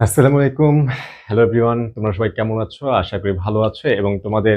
আসসালামু আলাইকুম। Hello everyone তোমরা সবাই কেমন আছো? আশা করি ভালো আছো এবং তোমাদের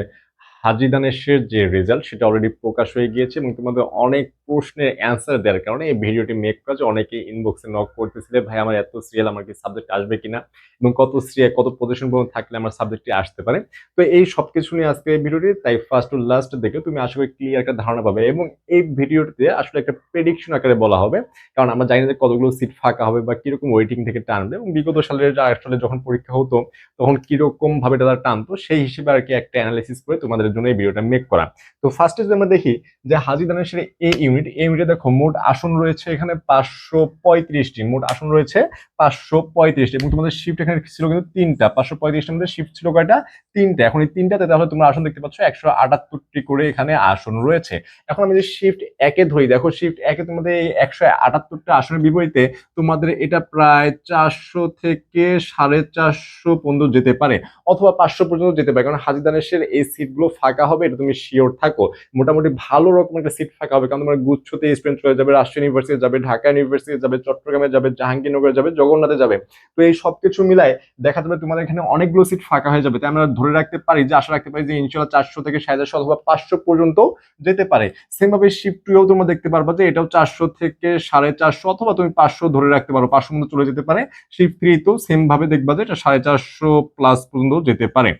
হাজিদানেশের যে রেজাল্ট সেটা অলরেডি প্রকাশ হয়ে গিয়েছে এবং তোমাদের অনেক প্রশ্নের অ্যান্সার দেওয়ার কারণে এই ভিডিওটি মেক করা যে অনেকেই ইনবক্সে নক করতেছিলে, ভাই, আমার এত সিরিয়াল আমার কি সাবজেক্ট আসবে কিনা? এবং কত সিরিয়াল কত পজিশন পর্যন্ত থাকলে আমার সাবজেক্টটি আসতে পারে? তো এই সব কিছু নিয়ে আজকে এই ভিডিওটি তাই ফার্স্ট টু লাস্ট দেখে তুমি আশা করি ক্লিয়ার একটা ধারণা পাবে। এবং এই ভিডিওটিতে আসলে একটা প্রেডিকশন আকারে বলা হবে। কারণ আমরা জানি যে কতগুলো সিট ফাঁকা হবে বা কীরকম ওয়েটিং থেকে টানবে। এবং বিগত সালের আসলে যখন পরীক্ষা হতো, তখন কীরকম ভাবে তারা টানতো, সেই হিসেবে আর কি একটা অ্যানালাইসিস করে তোমাদের জন্য এই ভিডিওটা মেক করা। তো ফার্স্টে যদি আমরা দেখি যে হাজি দানের দানেশের এ ইউনিট এই ইউনিটে দেখো মোট আসন রয়েছে এখানে পাঁচশো পঁয়ত্রিশটি। মোট আসন রয়েছে পাঁচশো পঁয়ত্রিশটি এবং তোমাদের শিফট এখানে ছিল কিন্তু তিনটা। পাঁচশো পঁয়ত্রিশটার মধ্যে শিফট ছিল কয়টা? তিনটা। এখন এই তিনটাতে তাহলে তোমরা আসন দেখতে পাচ্ছ একশো আটাত্তরটি করে এখানে আসন রয়েছে। এখন আমি যে শিফট একে ধরি, দেখো শিফট একে তোমাদের এই একশো আটাত্তরটা আসনের বিপরীতে তোমাদের এটা প্রায় চারশো থেকে সাড়ে চারশো পর্যন্ত যেতে পারে অথবা পাঁচশো পর্যন্ত যেতে পারে। কারণ হাজিদানেশের এই সিটগুলো ফাঁকা হবে, এটা তুমি শিওর থাকো। মোটামুটি ভালো রকম একটা সিট ফাঁকা হবে, কারণ তোমার গুচ্ছতে স্টুডেন্ট চলে যাবে, রাজশাহী ইউনিভার্সিটি যাবে, ঢাকা ইউনিভার্সিটি যাবে, চট্টগ্রামে যাবে, জাহাঙ্গীরনগরে যাবে, জগন্নাথে যাবে। তো এই সব কিছু মিলায় দেখা যাবে তোমাদের এখানে অনেকগুলো সিট ফাঁকা হয়ে যাবে। তাই আমরা ধরে রাখতে পারি যে, আশা রাখতে পারি যে ইনশাল্লাহ চারশো থেকে সাড়ে চারশো অথবা পাঁচশো পর্যন্ত যেতে পারে। সেম ভাবে শিফট টুয়েও তোমরা দেখতে পারবা যে, এটাও চারশো থেকে সাড়ে চারশো অথবা তুমি পাঁচশো ধরে রাখতে পারো। পাঁচশো মধ্যে চলে যেতে পারে। শিফট থ্রি তো সেম ভাবে দেখবা যে, এটা সাড়ে চারশো প্লাস পর্যন্ত যেতে পারে।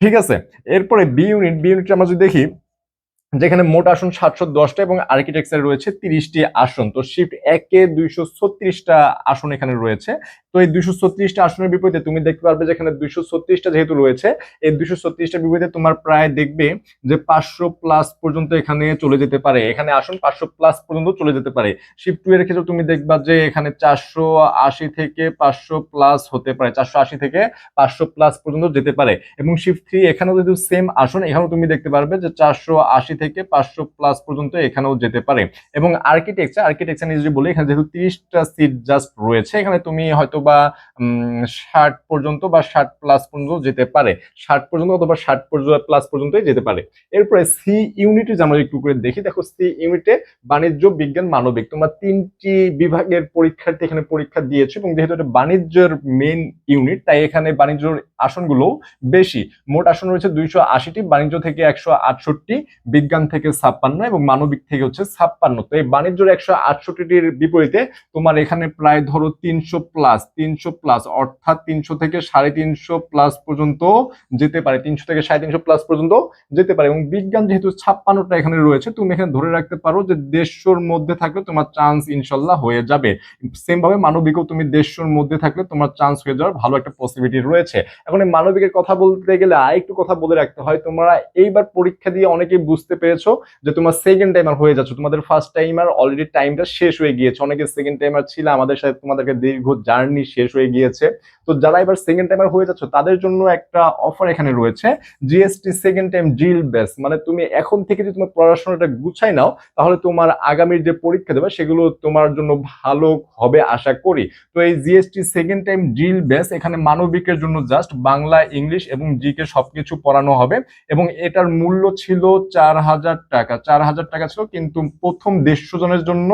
ঠিক আছে? এরপরে বি ইউনিট বি ইউনিট আমরা যদি দেখি যেখানে মোট আসন সাতশো দশটা এবং আর্কিটেকচার রয়েছে তিরিশটি আসন। তো শিফট একে দুইশো ছত্রিশটা আসন এখানে রয়েছে। তো এই দুইশো ছত্রিশটা আসনের বিপরীতে তুমি দেখতে পারবে যেখানে দুইশো ছত্রিশটা যেহেতু রয়েছে, এই দুইশো ছত্রিশটার বিপরীতে তোমার প্রায় দেখবে যে পাঁচশো প্লাস পর্যন্ত এখানে চলে যেতে পারে। এখানে আসন পাঁচশো প্লাস পর্যন্ত চলে যেতে পারে। শিফট টু এর ক্ষেত্রে তুমি দেখবা যে এখানে চারশো আশি থেকে পাঁচশো প্লাস হতে পারে, চারশো আশি থেকে পাঁচশো প্লাস পর্যন্ত যেতে পারে। এবং শিফট থ্রি এখানেও যদি সেম আসন, এখানেও তুমি দেখতে পারবে যে চারশো আশি থেকে পাঁচশো প্লাস পর্যন্ত এখানেও যেতে পারে। এবং আর্কিটেকচার আর্কিটেকচার নিয়ে যদি বলি, এখানে যেহেতু তিরিশটা সিট জাস্ট রয়েছে, এখানে তুমি হয়তো বা ষাট পর্যন্ত বা ষাট প্লাস পর্যন্ত যেতে পারে। ষাট পর্যন্ত অথবা ষাট প্লাস পর্যন্তই যেতে পারে। এরপরে সি ইউনিটে আমরা একটু করে দেখি, দেখো সি ইউনিটে বাণিজ্য, বিজ্ঞান, মানবিক। তোমরা তিনটি বিভাগের পরীক্ষার্থী এখানে পরীক্ষা দিয়েছ এবং যেহেতু এটা বাণিজ্যের মেন ইউনিট তাই এখানে বাণিজ্যর আসনগুলো বেশি। মোট আসন রয়েছে দুইশো আশিটি, বাণিজ্য থেকে একশো আটষট্টি, বিজ্ঞান থেকে ছাপ্পান্ন এবং মানবিক থেকে হচ্ছে ছাপ্পান্ন। তো এই বাণিজ্যের একশো আটষট্টিটির বিপরীতে তোমার এখানে প্রায় ধরো তিনশো প্লাস তিনশো প্লাস, অর্থাৎ তিনশো থেকে সাড়ে তিনশো প্লাস পর্যন্ত যেতে পারে, তিনশো থেকে সাড়ে তিনশো প্লাস পর্যন্ত যেতে পারে। এবং বিজ্ঞান যেহেতু ছাপ্পান্নটা এখানে রয়েছে, তুমি এখানে ধরে রাখতে পারো যে দেড়শোর মধ্যে থাকলে তোমার চান্স ইনশাল্লাহ হয়ে যাবে। সেম ভাবে মানবিকও তুমি দেড়শোর মধ্যে থাকলে তোমার চান্স হয়ে যাওয়ার ভালো একটা পসিবিলিটি রয়েছে। এখন এই মানবিকের কথা বলতে গেলে আর একটু কথা বলে রাখতে হয়। তোমরা এইবার পরীক্ষা দিয়ে অনেকেই বুঝতে পেরেছ যে তোমার সেকেন্ড টাইমার হয়ে যাচ্ছে। তোমাদের ফার্স্ট টাইমার অলরেডি টাইমটা শেষ হয়ে গিয়েছে। অনেকে সেকেন্ড টাইমার ছিল, আমাদের সাথে তোমাদেরকে দীর্ঘ জার্নি শেষ হয়ে গিয়েছে। তো যারা এবার সেকেন্ড টাইমার হয়ে যাচ্ছ, তাদের জন্য একটা অফার এখানে রয়েছে জিএসটি সেকেন্ড টাইম জিল বেস মানে তুমি এখন থেকে যদি তোমার পড়াশোনাটা গুছাই নাও, তাহলে তোমার আগামীর যে পরীক্ষা দেবে, সেগুলো তোমার জন্য ভালো হবে, আশা করি। তো এই জিএসটি সেকেন্ড টাইম জিল বেস এখানে মানবিকের জন্য জাস্ট বাংলা, ইংলিশ এবং জিকে সবকিছু পড়ানো হবে এবং এটার মূল্য ছিল চার হাজার টাকা। চার হাজার টাকা ছিল কিন্তু প্রথম দেড়শো জনের জন্য,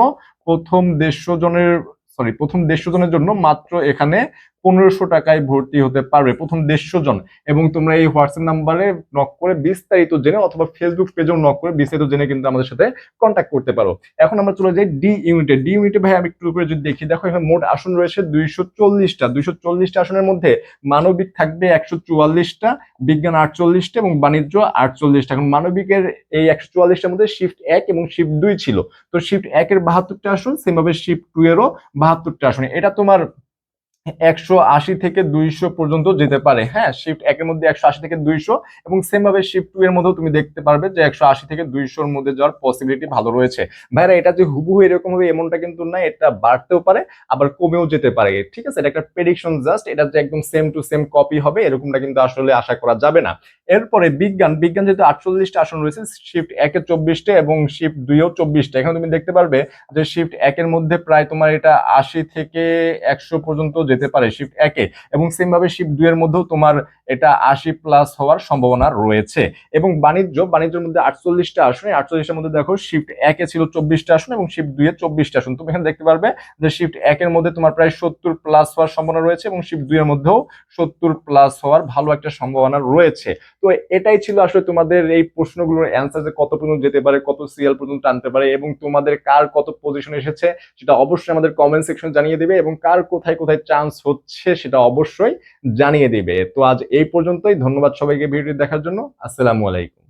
প্রথম দেড়শো জনের সরি প্রথম দেড়শো জনের জন্য মাত্র এখানে পনেরোশো টাকায় ভর্তি হতে পারবে। প্রথম দেড়শো জন। এবং তোমরা এই হোয়াটসঅ্যাপ নাম্বারে নক করে বিস্তারিত জেনে অথবা ফেসবুক পেজেও নক করে বিস্তারিত জেনে কিন্তু আমাদের সাথে কন্ট্যাক্ট করতে পারো। এখন আমরা চলে যাই ডি ইউনিটে ডি ইউনিটে ভাই, আমি একটু করে যদি দেখি, দেখো এখানে মোট আসন রয়েছে দুইশো চল্লিশটা। দুইশো চল্লিশটা আসনের মধ্যে মানবিক থাকবে একশো চুয়াল্লিশটা, বিজ্ঞান আটচল্লিশটা এবং বাণিজ্য আটচল্লিশটা। এখন মানবিকের এই একশো চুয়াল্লিশটার মধ্যে শিফট এক এবং শিফট দুই ছিল। তো শিফট একের বাহাত্তরটা আসন সেমভাবে শিফট টু এরও বাহাত্তরটা আসন। এটা তোমার একশো আশি থেকে দুইশো পর্যন্ত যেতে পারে। হ্যাঁ শিফট একের মধ্যে একশো আশি থেকে দুইশো এবং সেম ভাবে শিফট টু এর মধ্যেও তুমি দেখতে পারবে যে একশো আশি থেকে দুইশোর মধ্যে যাওয়ার পসিবিলিটি ভালো রয়েছে। ভাইরা, এটা যে হুবহু এরকম হবে এমনটা কিন্তু না, এটা বাড়তেও পারে, আবার কমেও যেতে পারে। ঠিক আছে? এটা একটা প্রেডিকশন জাস্ট এটা যে একদম সেম টু সেম কপি হবে, এরকমটা কিন্তু আসলে আশা করা যাবে না। এরপরে বিজ্ঞান বিজ্ঞান যেহেতু আটচল্লিশটা আসন রয়েছে শিফট একে চব্বিশটা এবং শিফট দুইও চব্বিশটা। এখানে তুমি দেখতে পারবে যে শিফট একের মধ্যে প্রায় তোমার এটা আশি থেকে একশো পর্যন্ত যেতে পারে শিফট একে। এবং সেমভাবে শিফট দুইয়ের মধ্যেও তোমার এটা আশি প্লাস হওয়ার সম্ভাবনা রয়েছে। এবং বাণিজ্য, বাণিজ্যের মধ্যে আটচল্লিশটা আসন আটচল্লিশটার মধ্যে দেখো শিফট একে ছিল চব্বিশটা আসন এবং শিফট দুইয়ে চব্বিশটা আসন। তুমি এখানে দেখতে পারবে যে শিফট একের মধ্যে তোমার প্রায় সত্তর প্লাস হওয়ার সম্ভাবনা রয়েছে এবং শিফট দুইয়ের মধ্যেও সত্তর প্লাস হওয়ার ভালো একটা সম্ভাবনা রয়েছে। তো এটাই ছিল আসলে তোমাদের এই প্রশ্নগুলোর অ্যান্সার যে কত পর্যন্ত যেতে পারে, কত সিরিয়াল পর্যন্ত টানতে পারে এবং তোমাদের কার কত পজিশন এসেছে সেটা অবশ্যই আমাদের কমেন্ট সেকশন জানিয়ে দেবে এবং কার কোথায় কোথায় চান্স হচ্ছে সেটা অবশ্যই জানিয়ে দেবে। তো আজ এই পর্যন্তই, ধন্যবাদ সবাইকে ভিডিওটি দেখার জন্য। আসসালামু আলাইকুম।